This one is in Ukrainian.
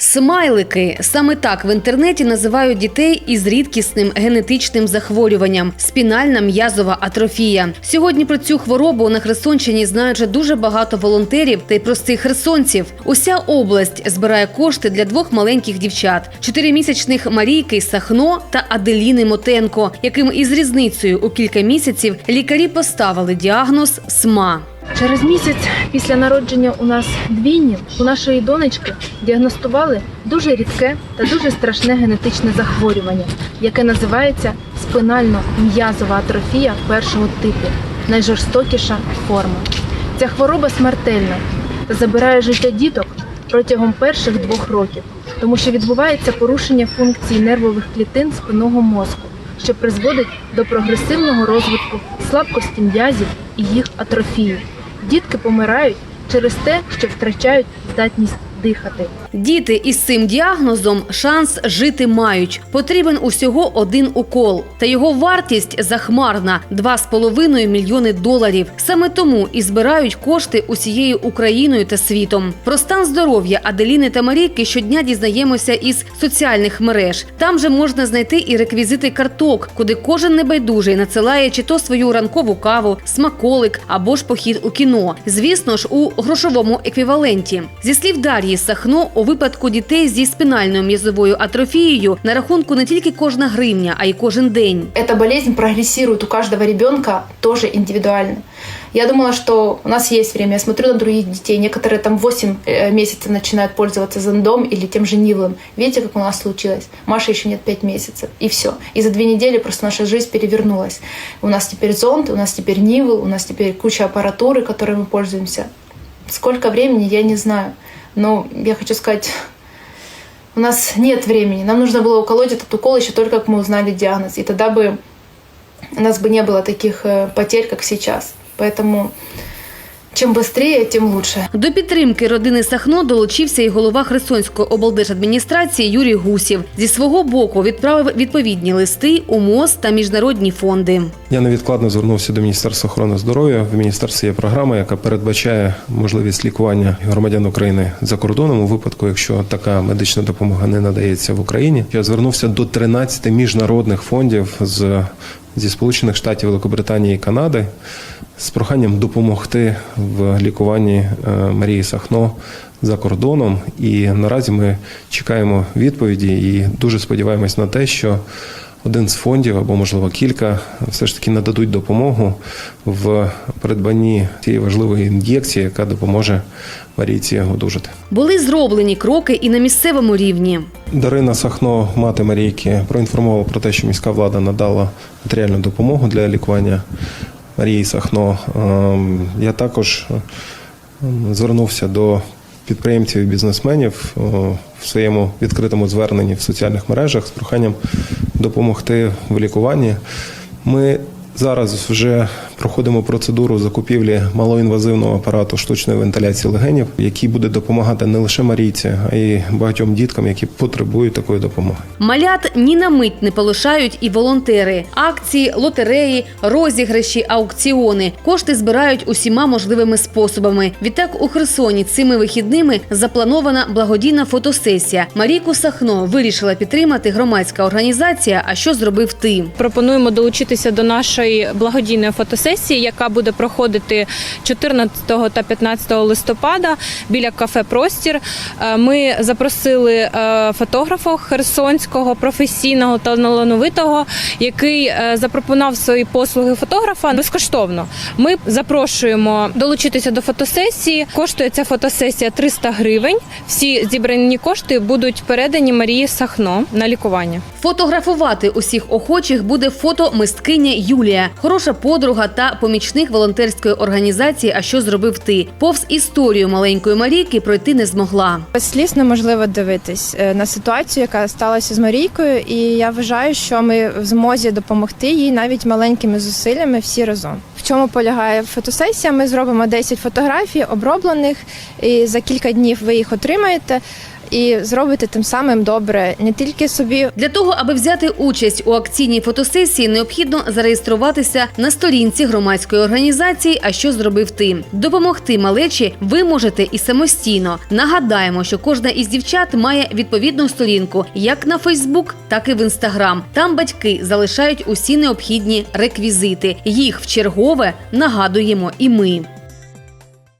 Смайлики саме так в інтернеті називають дітей із рідкісним генетичним захворюванням спінальна м'язова атрофія. Сьогодні про цю хворобу на Херсонщині знають вже дуже багато волонтерів та й простих херсонців. Уся область збирає кошти для двох маленьких дівчат: чотиримісячних Марійки Сахно та Аделіни Мотенко, яким із різницею у кілька місяців лікарі поставили діагноз СМА. Через місяць після народження у нас двійні у нашої донечки діагностували дуже рідке та дуже страшне генетичне захворювання, яке називається спинально-м'язова атрофія першого типу, найжорстокіша форма. Ця хвороба смертельна та забирає життя діток протягом перших двох років, тому що відбувається порушення функцій нервових клітин спинного мозку, що призводить до прогресивного розвитку слабкості м'язів і їх атрофії. Дітки помирають через те, що втрачають здатність дихати. Діти із цим діагнозом шанс жити мають. Потрібен усього один укол, та його вартість захмарна 2,5 мільйони доларів. Саме тому і збирають кошти усією Україною та світом. Про стан здоров'я Аделіни та Марійки щодня дізнаємося із соціальних мереж. Там же можна знайти і реквізити карток, куди кожен небайдужий надсилає чи то свою ранкову каву, смаколик або ж похід у кіно. Звісно ж, у грошовому еквіваленті. Зі слів Дар'ї Сахно, у випадку дітей зі спинальною м'язовою атрофією на рахунку не тільки кожна гривня, а й кожен день. Эта болезнь прогрессирует у каждого ребенка тоже индивидуально. Я думала, что у нас есть время. Я смотрю на других детей. Некоторые там 8 э, месяцев начинают пользоваться зондом или тем же Нивлом. Видите, как у нас случилось? Маша еще нет 5 месяцев. И все. И за две недели просто наша жизнь перевернулась. У нас теперь зонд, у нас теперь Нивл, у нас теперь куча аппаратуры, которой мы пользуемся. Сколько времени, я не знаю. Но я хочу сказать, у нас нет времени. Нам нужно было уколоть этот укол еще только как мы узнали диагноз. И тогда бы у нас бы не было таких э, потерь, как сейчас. Поэтому чем быстрее, тем лучше. До підтримки родини Сахно долучився і голова Херсонської облдержадміністрації Юрій Гусів. Зі свого боку відправив відповідні листи у МОЗ та міжнародні фонди. Я невідкладно звернувся до Міністерства охорони здоров'я. В міністерстві є програма, яка передбачає можливість лікування громадян України за кордоном у випадку, якщо така медична допомога не надається в Україні. Я звернувся до 13 міжнародних фондів з зі Сполучених Штатів, Великобританії і Канади з проханням допомогти в лікуванні е, Марії Сахно за кордоном. І наразі ми чекаємо відповіді і дуже сподіваємось на те, що один з фондів або можливо кілька все ж таки нададуть допомогу в придбанні цієї важливої ін'єкції, яка допоможе Марійці одужати. Були зроблені кроки і на місцевому рівні. Дарина Сахно, мати Марійки, проінформувала про те, що міська влада надала матеріальну допомогу для лікування Марії Сахно. Ем, Я також ем, звернувся до підприємців і бізнесменів о, в своєму відкритому зверненні в соціальних мережах з проханням допомогти в лікуванні. Ми зараз вже проходимо процедуру закупівлі малоінвазивного апарату штучної вентиляції легенів, який буде допомагати не лише Марійці, а й багатьом діткам, які потребують такої допомоги. Малят ні на мить не полишають і волонтери. Акції, лотереї, розіграші, аукціони. Кошти збирають усіма можливими способами. Відтак у Херсоні цими вихідними запланована благодійна фотосесія. Марійку Сахно вирішила підтримати громадська організація. А що зробив ти? Пропонуємо долучитися до нашої благодійної фотосесії, яка буде проходити 14 та 15 листопада біля кафе Простір. Е, Ми запросили е, фотографа херсонського, професійного та талановитого, який е, запропонував свої послуги фотографа безкоштовно. Ми запрошуємо долучитися до фотосесії. Коштує ця фотосесія 300 гривень. Всі зібрані кошти будуть передані Марії Сахно на лікування. Фотографувати усіх охочих буде фотомисткиня Юлія, хороша подруга та помічник волонтерської організації. А що зробив ти? Повз історію маленької Марійки пройти не змогла. Сліз неможливо дивитись е, на ситуацію, яка сталася з Марійкою, і я вважаю, що ми в змозі допомогти їй навіть маленькими зусиллями всі разом. В чому полягає фотосесія? Ми зробимо 10 фотографій оброблених, і за кілька днів ви їх отримаєте. І зробите тим самим добре не тільки собі, Для того, аби взяти участь у акційній фотосесії, необхідно зареєструватися на сторінці громадської організації. А що зробив ти? Допомогти малечі ви можете і самостійно. Нагадаємо, що кожна із дівчат має відповідну сторінку як на Фейсбук, так і в Інстаграм. Там батьки залишають усі необхідні реквізити. Їх в чергове нагадуємо і ми.